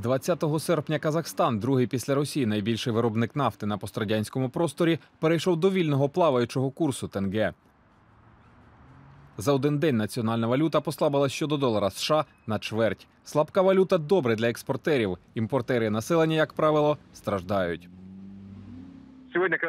20 серпня Казахстан, другий після Росії найбільший виробник нафти на пострадянському просторі, перейшов до вільного плаваючого курсу ТНГ. За один день національна валюта послабила щодо долара США на чверть. Слабка валюта добре для експортерів. Імпортери населення, як правило, страждають.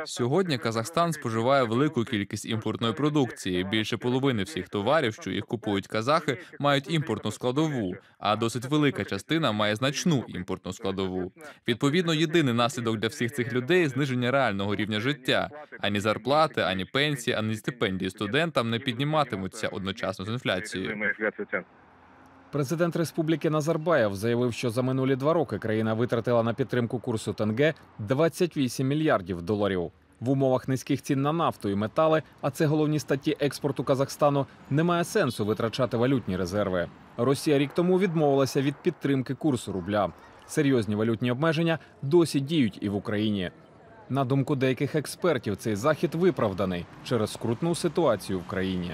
Сьогодні Казахстан споживає велику кількість імпортної продукції. Більше половини всіх товарів, що їх купують казахи, мають імпортну складову, а досить велика частина має значну імпортну складову. Відповідно, єдиний наслідок для всіх цих людей зниження реального рівня життя. Ані зарплати, ані пенсії, ані стипендії студентам не підніматимуться одночасно з інфляцією. Президент Республіки Назарбаєв заявив, що за минулі два роки країна витратила на підтримку курсу тенге 28 мільярдів доларів. В умовах низьких цін на нафту і метали, а це головні статті експорту Казахстану, немає сенсу витрачати валютні резерви. Росія рік тому відмовилася від підтримки курсу рубля. Серйозні валютні обмеження досі діють і в Україні. На думку деяких експертів, цей захід виправданий через скрутну ситуацію в країні.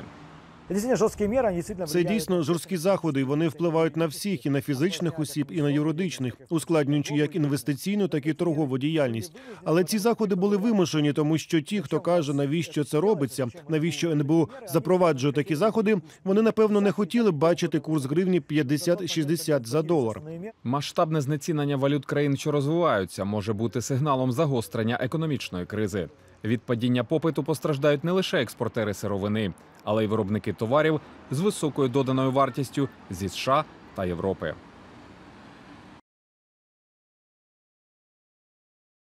Це дійсно жорсткі заходи. і Вони впливають на всіх, і на фізичних осіб, і на юридичних, ускладнюючи як інвестиційну, так і торгову діяльність. Але ці заходи були вимушені, тому що ті, хто каже, навіщо це робиться, навіщо НБУ запроваджує такі заходи, вони напевно не хотіли б бачити курс гривні 50-60 за долар. Масштабне знецінення валют країн, що розвиваються, може бути сигналом загострення економічної кризи. Від падіння попиту постраждають не лише експортери сировини, але й виробники товарів з високою доданою вартістю зі США та Європи.